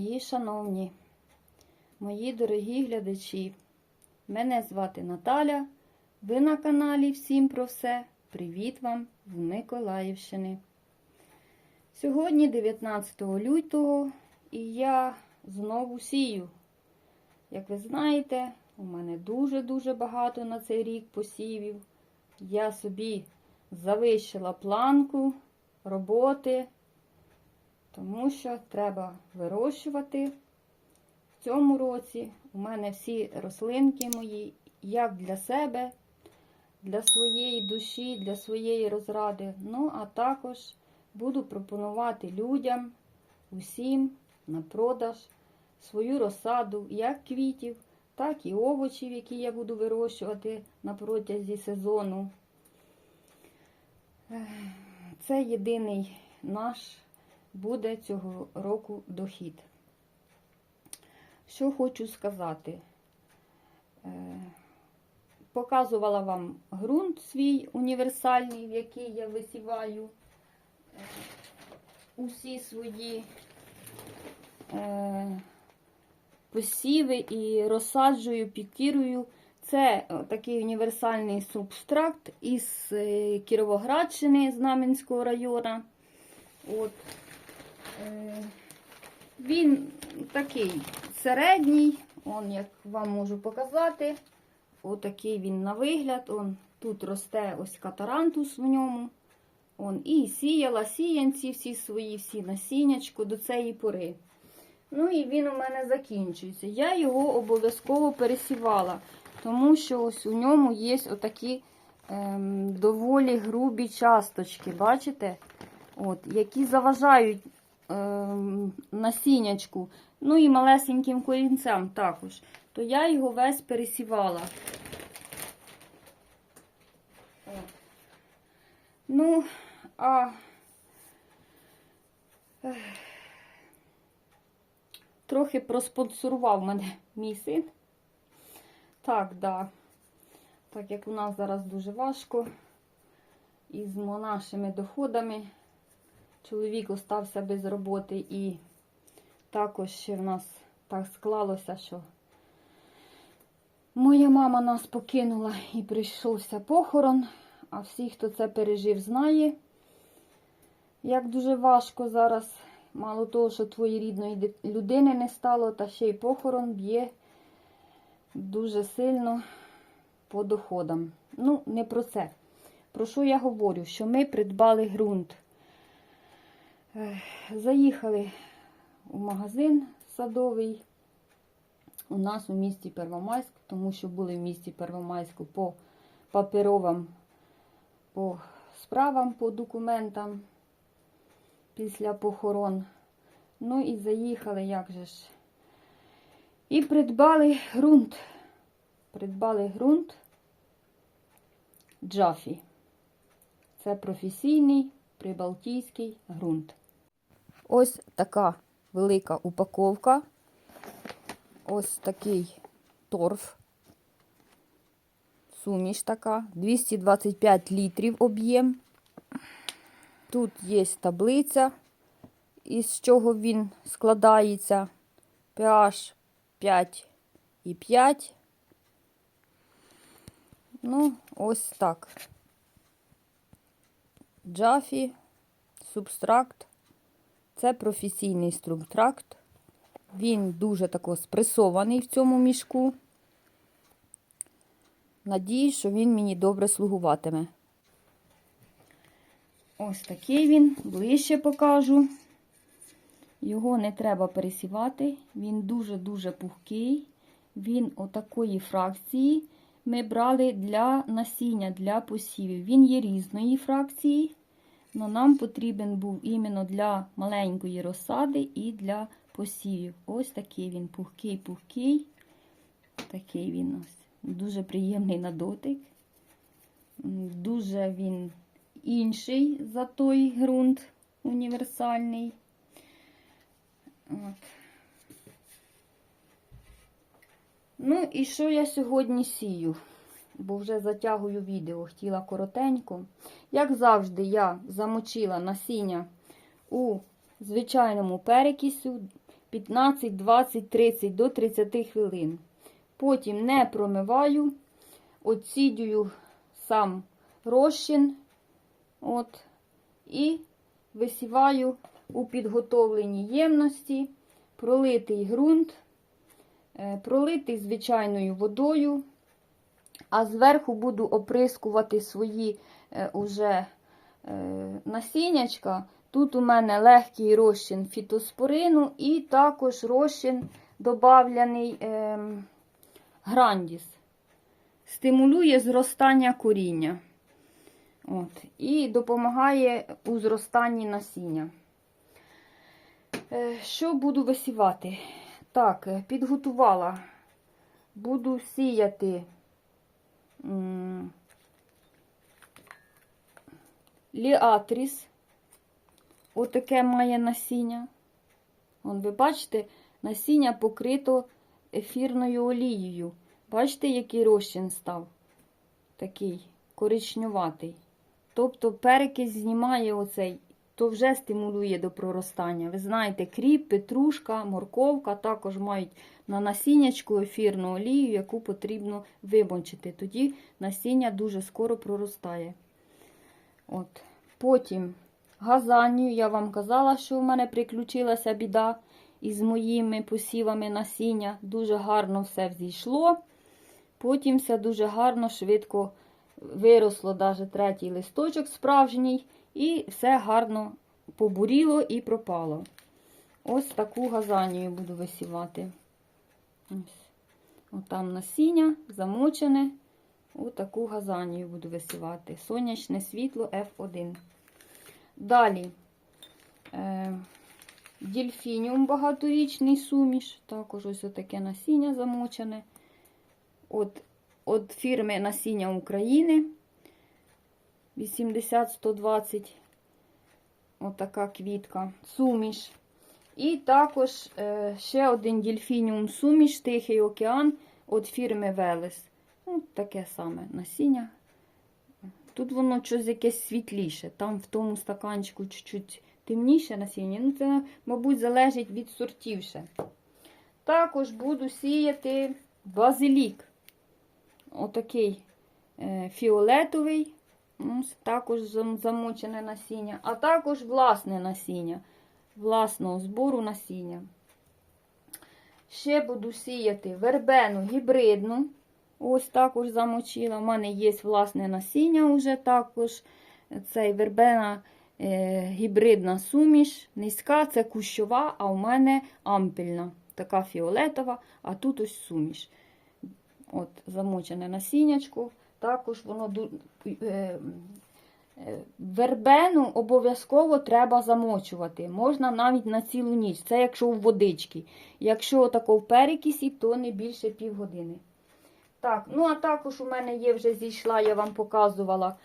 Мої шановні, мої дорогі глядачі, мене звати Наталя. Ви на каналі Всім про все. Привіт вам з Миколаївщини. Сьогодні 19 лютого і я знову сію. Як ви знаєте, у мене дуже-дуже багато на цей рік посівів. Я собі завищила планку роботи, тому що треба вирощувати. В цьому році у мене всі рослинки мої, як для себе, для своєї душі, для своєї розради. Ну, а також буду пропонувати людям, усім на продаж свою розсаду, як квітів, так і овочів, які я буду вирощувати на протязі сезону. Це єдиний наш буде цього року дохід. Що хочу сказати? Е, Показувала вам ґрунт свій універсальний, в який я висіваю е, усі свої е, посіви і розсаджую, пікірую. Це такий універсальний субстракт із Кіровоградщини, Знам'янського району. От. Е, Він такий середній, он, як вам можу показати. Отакий він на вигляд. Он, тут росте ось катарантус в ньому. Он, і сіяла сіянці всі свої, всі насіннячку до цієї пори. Ну і він у мене закінчується. Я його обов'язково пересівала, тому що ось у ньому є отакі ем, доволі грубі часточки, бачите? От, які заважають насіннячку, ну і малесеньким корінцям також. То я його весь пересівала. Ну, а трохи проспонсорував мене мій син. Так, да. Так як у нас зараз дуже важко із нашими доходами. Чоловік остався без роботи і також ще в нас так склалося, що моя мама нас покинула і прийшовся похорон. А всі, хто це пережив, знає, як дуже важко зараз. Мало того, що твоєї рідної людини не стало, та ще й похорон б'є дуже сильно по доходам. Ну, не про це. Про що я говорю? Що ми придбали ґрунт. Заїхали у магазин садовий у нас у місті Первомайськ, тому що були в місті Первомайську по паперовим, по справам, по документам після похорон. Ну і заїхали, як же ж. І придбали ґрунт. Придбали ґрунт Джафі. Це професійний прибалтійський ґрунт. Ось така велика упаковка. Ось такий торф. Суміш така. 225 літрів об'єм. Тут є таблиця, із чого він складається. pH 5 і 5. Ну, ось так. Джафі, субстракт. Це професійний субстракт. Він дуже тако спресований в цьому мішку. Надіюсь, що він мені добре слугуватиме. Ось такий він, ближче покажу. Його не треба пересівати. Він дуже-дуже пухкий. Він отакої фракції. Ми брали для насіння, для посівів. Він є різної фракції, але нам потрібен був іменно для маленької розсади і для посівів. Ось такий він пухкий-пухкий. Такий він ось. Дуже приємний на дотик. Дуже він інший за той ґрунт універсальний. От. Ну і що я сьогодні сію? Бо вже затягую відео, хотіла коротенько. Як завжди, я замочила насіння у звичайному перекисю 15, 20, 30 до 30 хвилин. Потім не промиваю, оцідюю сам розчин. От, і висіваю у підготовленій ємності, пролитий ґрунт, е, пролитий звичайною водою, а зверху буду оприскувати свої е, уже е, насіннячка. Тут у мене легкий розчин фітоспорину і також розчин добавлений е, грандіс. Стимулює зростання коріння. От, і допомагає у зростанні насіння. Е, Що буду висівати? Так, е, підготувала. Буду сіяти ліатріс. Отаке має насіння. Вон, ви бачите, насіння покрито ефірною олією. Бачите, який розчин став? Такий коричневатий. Тобто перекись знімає оцей, то вже стимулює до проростання. Ви знаєте, кріп, петрушка, морковка також мають на насіннячку ефірну олію, яку потрібно вимочити. Тоді насіння дуже скоро проростає. От. Потім газанію. Я вам казала, що в мене приключилася біда із моїми посівами насіння. Дуже гарно все взійшло. Потім все дуже гарно, швидко виросло навіть третій листочок справжній, і все гарно побуріло і пропало. Ось таку газанію буду висівати. Ось. Отам насіння замочене. Отаку газанію буду висівати. Сонячне світло F1. Далі е, дельфініум багаторічний суміш. Також ось таке насіння замочене. От, от фірми Насіння України 80-120. Отака квітка. Суміш. І також е, ще один дельфініум суміш, Тихий океан від фірми Велес. Ну, таке саме насіння. Тут воно щось якесь світліше. Там в тому стаканчику чуть-чуть темніше насіння. Ну, це, мабуть, залежить від сортів ще. Також буду сіяти базилік. Отакий е, фіолетовий. Ось також замочене насіння. А також власне насіння. Власного збору насіння. Ще буду сіяти вербену гібридну. Ось також замочила. У мене є власне насіння вже також. Цей вербена е, гібридна суміш. Низька, це кущова, а у мене ампельна. Така фіолетова, а тут ось суміш. От, замочене насіннячко. Також воно е, е, вербену обов'язково треба замочувати. Можна навіть на цілу ніч. Це якщо в водички. Якщо тако в перекисі, то не більше півгодини. Так, ну а також у мене є вже зійшла, я вам показувала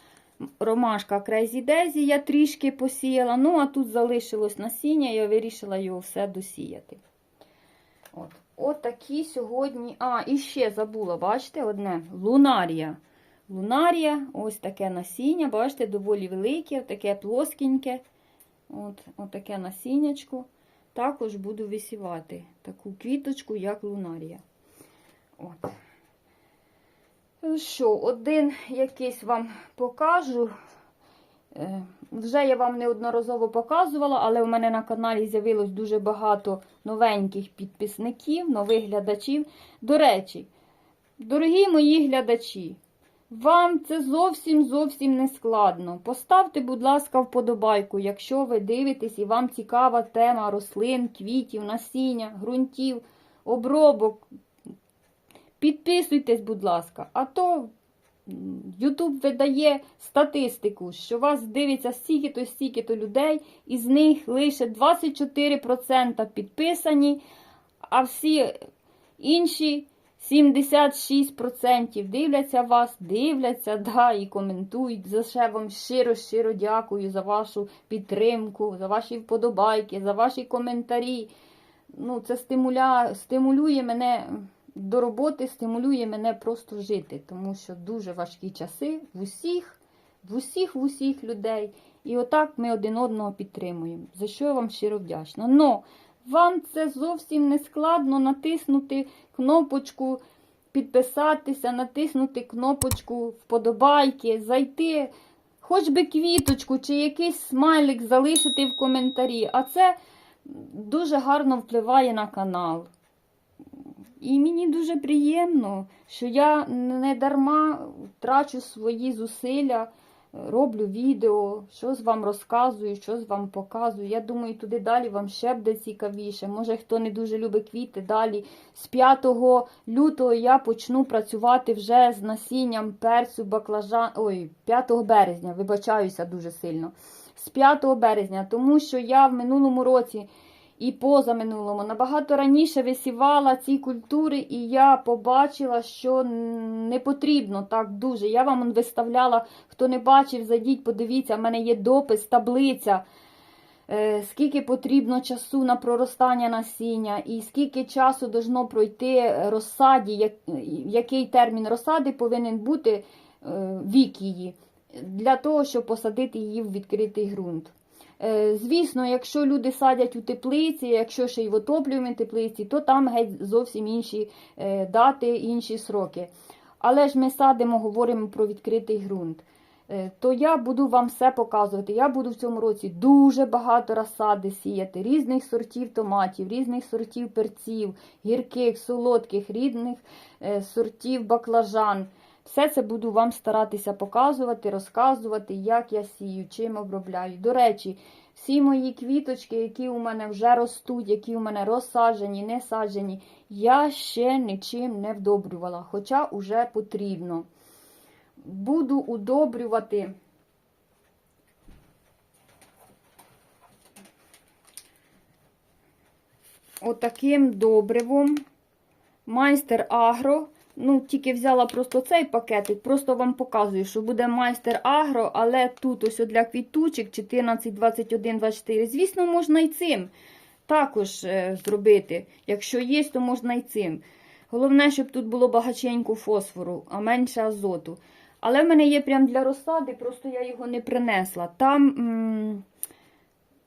ромашка Crazy Daisy, я трішки посіяла. Ну, а тут залишилось насіння, я вирішила його все досіяти. От. От такі сьогодні. А, і ще забула, бачите, одне лунарія. Лунарія, ось таке насіння, бачите, доволі велике, таке плоскеньке. От, от таке насіннячко. Також буду висівати таку квіточку, як лунарія. От. Ну Що, один якийсь вам покажу. Е, Вже я вам неодноразово показувала, але у мене на каналі з'явилось дуже багато новеньких підписників, нових глядачів. До речі, дорогі мої глядачі, вам це зовсім зовсім не складно. Поставте, будь ласка, вподобайку, якщо ви дивитесь і вам цікава тема рослин, квітів, насіння, ґрунтів, обробок. Підписуйтесь, будь ласка, а то Ютуб видає статистику, що вас дивиться стільки-то, стільки-то людей, із них лише 24% підписані, а всі інші 76% дивляться вас, дивляться, да, і коментують. За що вам щиро-щиро дякую за вашу підтримку, за ваші вподобайки, за ваші коментарі. Ну, це стимуля... стимулює мене до роботи, стимулює мене просто жити, тому що дуже важкі часи в усіх, в усіх, в усіх людей. І отак ми один одного підтримуємо. За що я вам щиро вдячна. Но Вам це зовсім не складно натиснути кнопочку підписатися, натиснути кнопочку вподобайки, зайти, хоч би квіточку чи якийсь смайлик залишити в коментарі. А це дуже гарно впливає на канал. І мені дуже приємно, що я не дарма трачу свої зусилля, роблю відео, щось вам розказую, щось вам показую. Я думаю, туди далі вам ще буде цікавіше. Може, хто не дуже любить квіти, далі з 5 лютого я почну працювати вже з насінням перцю, баклажан. Ой, 5 березня, вибачаюся дуже сильно. З 5 березня, тому що я в минулому році і позаминулому набагато раніше висівала ці культури, і я побачила, що не потрібно так дуже. Я вам виставляла, хто не бачив, зайдіть, подивіться, в мене є допис, таблиця. е, Скільки потрібно часу на проростання насіння, і скільки часу должно пройти розсаді, який термін розсади повинен бути е, вік її, для того, щоб посадити її в відкритий ґрунт. Е, Звісно, якщо люди садять у теплиці, якщо ще й в отоплюємій теплиці, то там геть зовсім інші е, дати, інші сроки. Але ж ми садимо, говоримо про відкритий ґрунт. Е, То я буду вам все показувати. Я буду в цьому році дуже багато розсади сіяти, різних сортів томатів, різних сортів перців, гірких, солодких, різних е, сортів баклажан. Все це буду вам старатися показувати, розказувати, як я сію, чим обробляю. До речі, всі мої квіточки, які у мене вже ростуть, які у мене розсаджені, не саджені, я ще нічим не вдобрювала, хоча вже потрібно. Буду удобрювати. Отаким добривом. Майстер Агро. Ну, тільки взяла просто цей пакетик, просто вам показую, що буде майстер Агро, але тут ось для квітучок 14, 21, 24. Звісно, можна і цим також е, зробити. Якщо є, то можна і цим. Головне, щоб тут було багаченько фосфору, а менше азоту. Але в мене є прям для розсади, просто я його не принесла. Там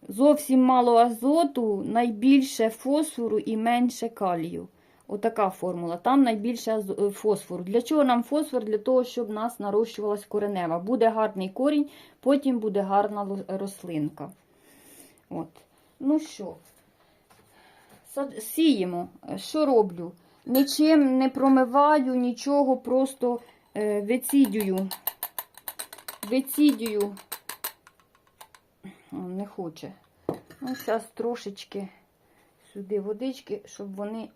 зовсім мало азоту, найбільше фосфору і менше калію. Отака формула. Там найбільше е, фосфору. Для чого нам фосфор? Для того, щоб в нас нарощувалась коренева. Буде гарний корінь, потім буде гарна рослинка. От. Ну що, сіємо. Що роблю? Нічим не промиваю, нічого, просто е, вицідюю. Вицідюю. Не хоче. Ну, зараз трошечки сюди водички, щоб вони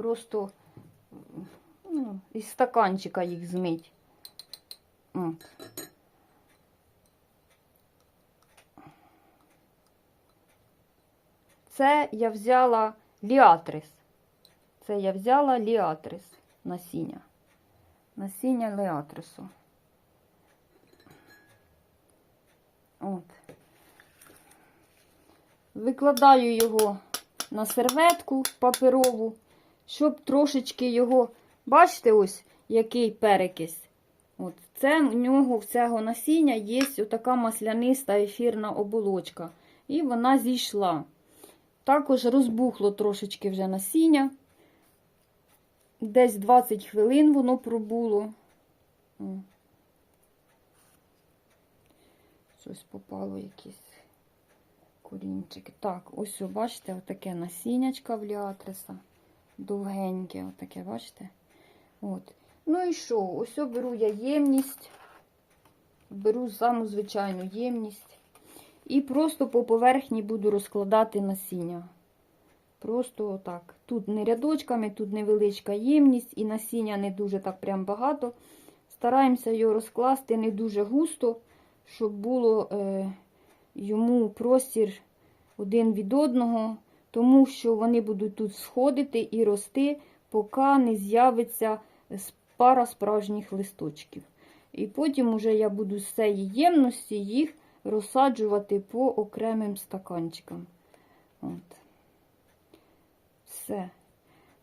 просто ну, із стаканчика їх змить. Це я взяла ліатрис. Це я взяла ліатрис насіння. Насіння ліатрису. От. Викладаю його на серветку паперову, щоб трошечки його, бачите, ось який перекись. От Це в нього в цього насіння є отака масляниста ефірна оболочка. І вона зійшла. Також розбухло трошечки вже насіння. Десь 20 хвилин воно пробуло. Щось попало якісь корінчики. Так, ось, бачите, отаке насіннячка в ліатриса. Довгеньке, отаке, бачите? От. Ну і що? Ось беру я ємність, беру саму звичайну ємність. І просто по поверхні буду розкладати насіння. Просто отак. Тут не рядочками, тут невеличка ємність, і насіння не дуже так прям багато. Стараємося його розкласти не дуже густо, щоб було е, йому простір один від одного, тому що вони будуть тут сходити і рости, поки не з'явиться пара справжніх листочків. І потім уже я буду з цієї ємності їх розсаджувати по окремим стаканчикам. От. Все.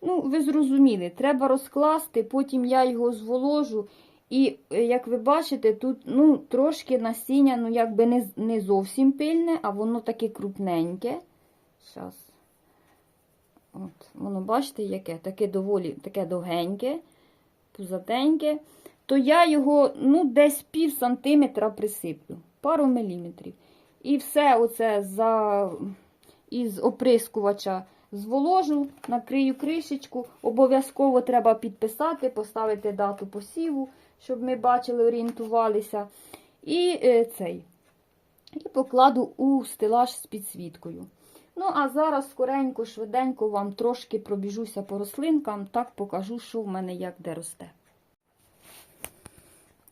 Ну, ви зрозуміли, треба розкласти, потім я його зволожу. І, е, як ви бачите, тут ну, трошки насіння, ну, якби не, не зовсім пильне, а воно таке крупненьке. Зараз От, воно, бачите, яке? Таке доволі таке довгеньке, пузатеньке. То я його ну, десь пів сантиметра присиплю, пару міліметрів. І все оце за, із оприскувача зволожу, накрию кришечку. Обов'язково треба підписати, поставити дату посіву, щоб ми бачили, орієнтувалися. І е, цей. І покладу у стелаж з підсвіткою. Ну, а зараз скоренько, швиденько вам трошки пробіжуся по рослинкам, так покажу, що в мене як де росте.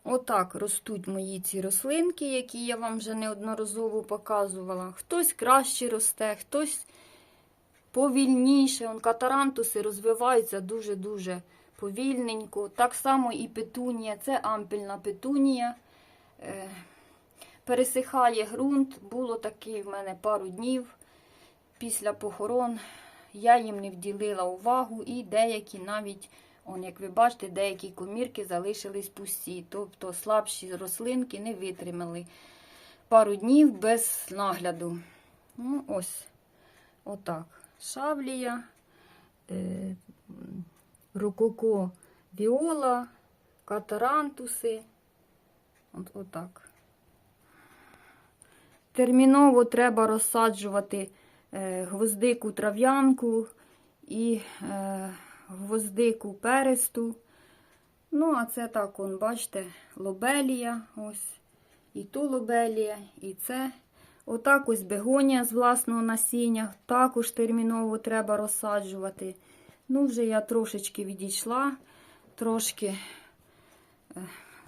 Отак ростуть мої ці рослинки, які я вам вже неодноразово показувала. Хтось краще росте, хтось повільніше. Он катарантуси розвиваються дуже-дуже повільненько. Так само і петунія. Це ампельна петунія. Е, Пересихає ґрунт. Було таке в мене пару днів після похорон. Я їм не вділила увагу, і деякі навіть, он, як ви бачите, деякі комірки залишились пусті. Тобто слабші рослинки не витримали пару днів без нагляду. Ну, ось, отак. Шавлія, е, рококо віола, катарантуси. От, отак. Терміново треба розсаджувати гвоздику трав'янку і е, гвоздику пересту. Ну, а це так, он, бачите, лобелія. Ось. І ту лобелія, і це. Отак ось бегонія з власного насіння. Також терміново треба розсаджувати. Ну, вже я трошечки відійшла, трошки. е,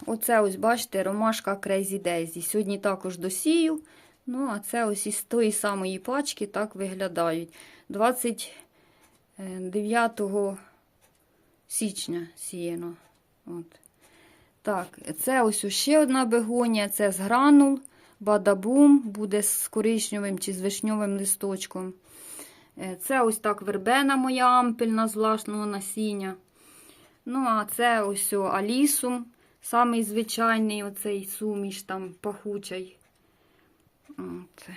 Оце ось, бачите, ромашка Crazy Daisy. Сьогодні також досію. Ну, а це ось із тої самої пачки так виглядають. 29 січня сіяно. От. Так, це ось ще одна бегонія, це з гранул. Бадабум, буде з коричневим чи з вишньовим листочком. Е, Це ось так вербена моя ампельна з власного насіння. Ну, а це ось о, алісум, самий звичайний оцей суміш там пахучий. От.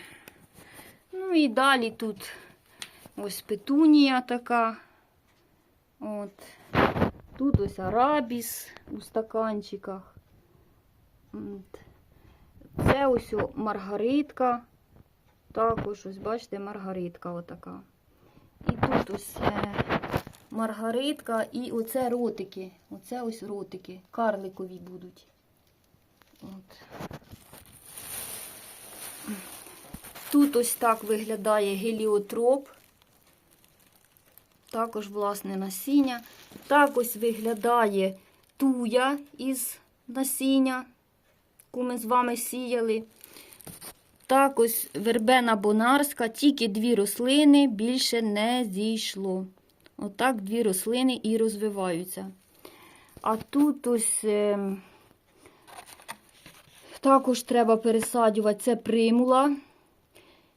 Ну і далі тут ось петунія така. От. Тут ось арабіс у стаканчиках. От. Це ось маргаритка. Також, ось, бачите, маргаритка отака. І тут ось е, маргаритка і оце ротики. Оце ось ротики. Карликові будуть. От. Тут ось так виглядає геліотроп. Також власне насіння. Так ось виглядає туя із насіння, яку ми з вами сіяли. Так ось вербена бонарська, тільки дві рослини більше не зійшло. Отак дві рослини і розвиваються. А тут ось е, також треба пересаджувати це примула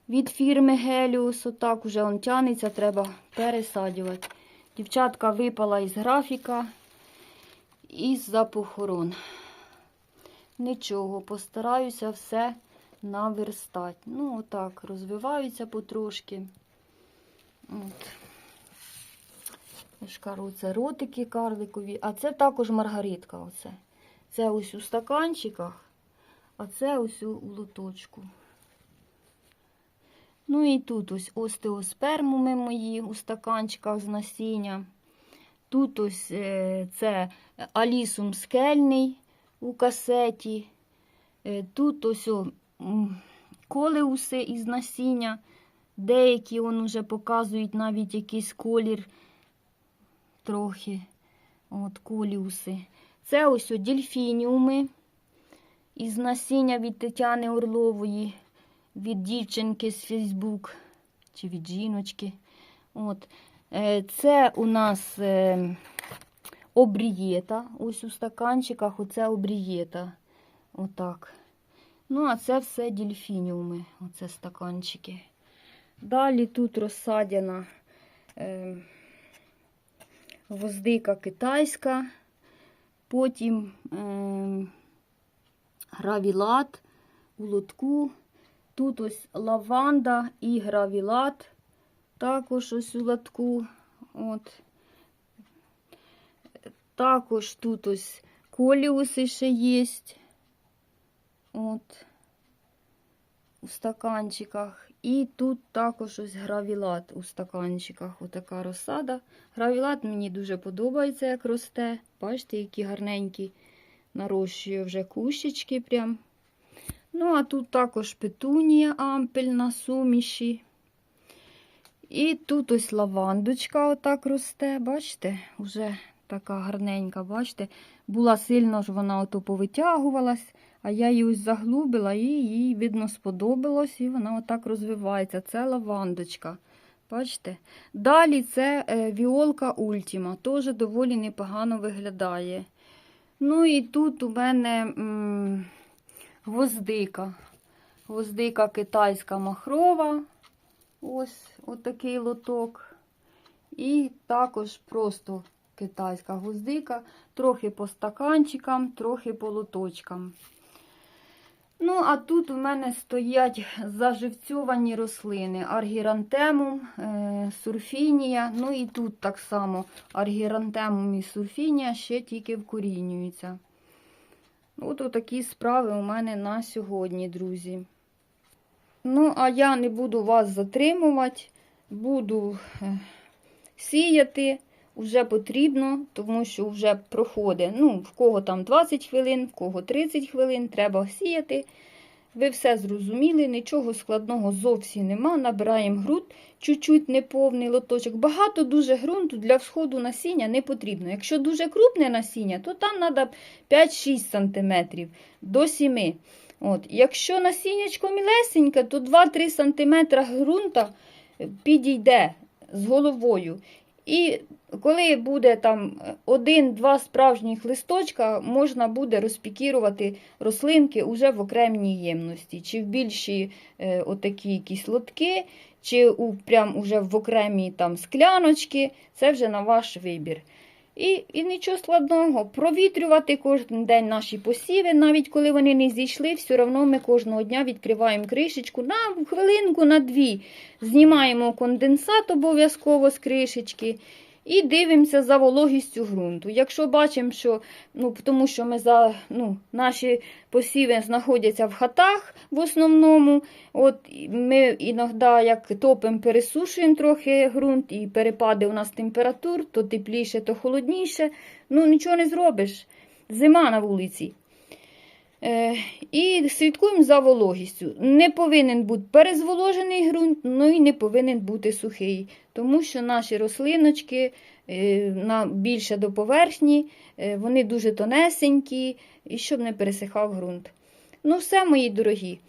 від фірми Геліус. Отак уже он тянеться, треба пересаджувати. Дівчатка випала із графіка із-за похорон. Нічого, постараюся все наверстати. Ну, отак, розвиваються потрошки. От. Я кажу, це ротики карликові, а це також маргаритка. Оце. Це ось у стаканчиках, а це ось у, лоточку. Ну і тут ось остеоспермуми мої у стаканчиках з насіння. Тут ось е, це алісум скельний у касеті. Е, Тут ось колеуси із насіння. Деякі он уже показують навіть якийсь колір трохи. От, коліуси. Це ось о, дельфініуми із насіння від Тетяни Орлової, від дівчинки з Фейсбук чи від жіночки. От. Е, Це у нас е, обрієта. Ось у стаканчиках оце обрієта. Отак. Ну, а це все дельфініуми, оце стаканчики. Далі тут розсадяна е, гвоздика китайська, потім е, гравілат у лотку. Тут ось лаванда і гравілат також ось у латку. От. Також тут ось коліуси ще є. От. У стаканчиках. І тут також ось гравілат у стаканчиках. Отака розсада. Гравілат мені дуже подобається, як росте. Бачите, які гарненькі нарощує вже кущички прям. Ну, а тут також петунія ампель на суміші. І тут ось лавандочка отак росте, бачите, вже така гарненька, бачите, була сильно ж вона ото повитягувалась, а я її ось заглубила і їй, видно, сподобалось, і вона отак розвивається. Це лавандочка. Бачите? Далі це е, віолка Ультіма, теж доволі непогано виглядає. Ну і тут у мене м, гвоздика. Гвоздика китайська махрова. Ось отакий лоток. І також просто китайська гвоздика. Трохи по стаканчикам, трохи по лоточкам. Ну, а тут у мене стоять заживцьовані рослини. Аргірантемум, е, сурфінія. Ну і тут так само аргірантемум і сурфінія ще тільки вкорінюються. От такі справи у мене на сьогодні, друзі. Ну, а я не буду вас затримувати, буду е, сіяти. Вже потрібно, тому що вже проходить, ну, в кого там 20 хвилин, в кого 30 хвилин, треба сіяти. Ви все зрозуміли, нічого складного зовсім нема. Набираємо ґрунт, чуть-чуть неповний лоточок. Багато дуже ґрунту для всходу насіння не потрібно. Якщо дуже крупне насіння, то там треба 5-6 см до 7 От. Якщо насіннячко мілесеньке, то 2-3 см ґрунта підійде з головою. І коли буде там один-два справжніх листочка, можна буде розпікірувати рослинки уже в окремій ємності, чи в більші е, отакі якісь лотки, чи у, прям уже в окремі там скляночки. Це вже на ваш вибір. І і нічого складного, провітрювати кожен день наші посіви, навіть коли вони не зійшли, все одно ми кожного дня відкриваємо кришечку на хвилинку, на дві. Знімаємо конденсат обов'язково з кришечки і дивимося за вологістю ґрунту. Якщо бачимо, що ну, тому що ми за, ну, наші посіви знаходяться в хатах в основному, от ми іноді як топимо, пересушуємо трохи ґрунт, і перепади у нас температур, то тепліше, то холодніше. Ну, нічого не зробиш. Зима на вулиці. Е, І слідкуємо за вологістю. Не повинен бути перезволожений ґрунт, ну і не повинен бути сухий, тому що наші рослиночки е, на, більше до поверхні, е, вони дуже тонесенькі, і щоб не пересихав ґрунт. Ну, все, мої дорогі.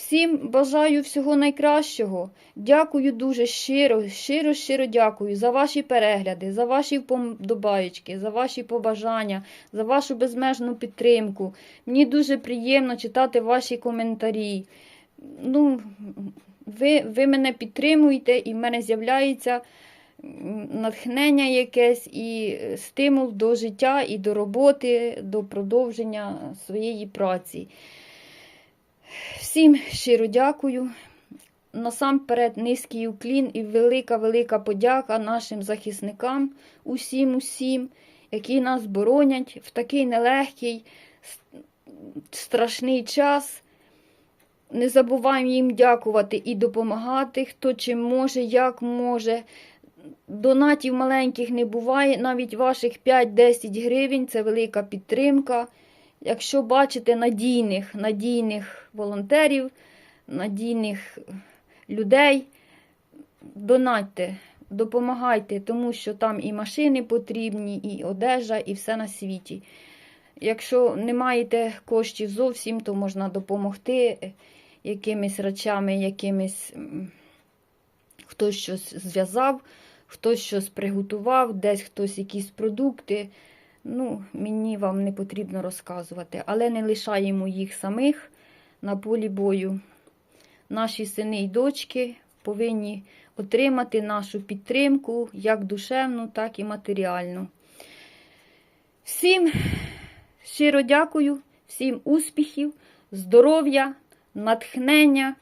Всім бажаю всього найкращого. Дякую дуже щиро, щиро, щиро дякую за ваші перегляди, за ваші вподобаєчки, за ваші побажання, за вашу безмежну підтримку. Мені дуже приємно читати ваші коментарі. Ну, Ви, ви мене підтримуєте, і в мене з'являється натхнення якесь і стимул до життя і до роботи, до продовження своєї праці. Всім щиро дякую. Насамперед низький уклін і велика-велика подяка нашим захисникам, усім, усім, які нас боронять в такий нелегкий, страшний час. Не забуваємо їм дякувати і допомагати, хто чим може, як може. Донатів маленьких не буває, навіть ваших 5-10 гривень це велика підтримка. Якщо бачите надійних, надійних волонтерів, надійних людей, донатьте, допомагайте, тому що там і машини потрібні, і одежа, і все на світі. Якщо не маєте коштів зовсім, то можна допомогти якимись речами, якимись хтось щось зв'язав, хтось щось приготував, десь хтось якісь продукти. Ну, мені вам не потрібно розказувати, але не лишаємо їх самих на полі бою. Наші сини і дочки повинні отримати нашу підтримку як душевну, так і матеріальну. Всім щиро дякую, всім успіхів, здоров'я, натхнення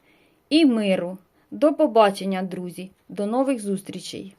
і миру. До побачення, друзі! До нових зустрічей!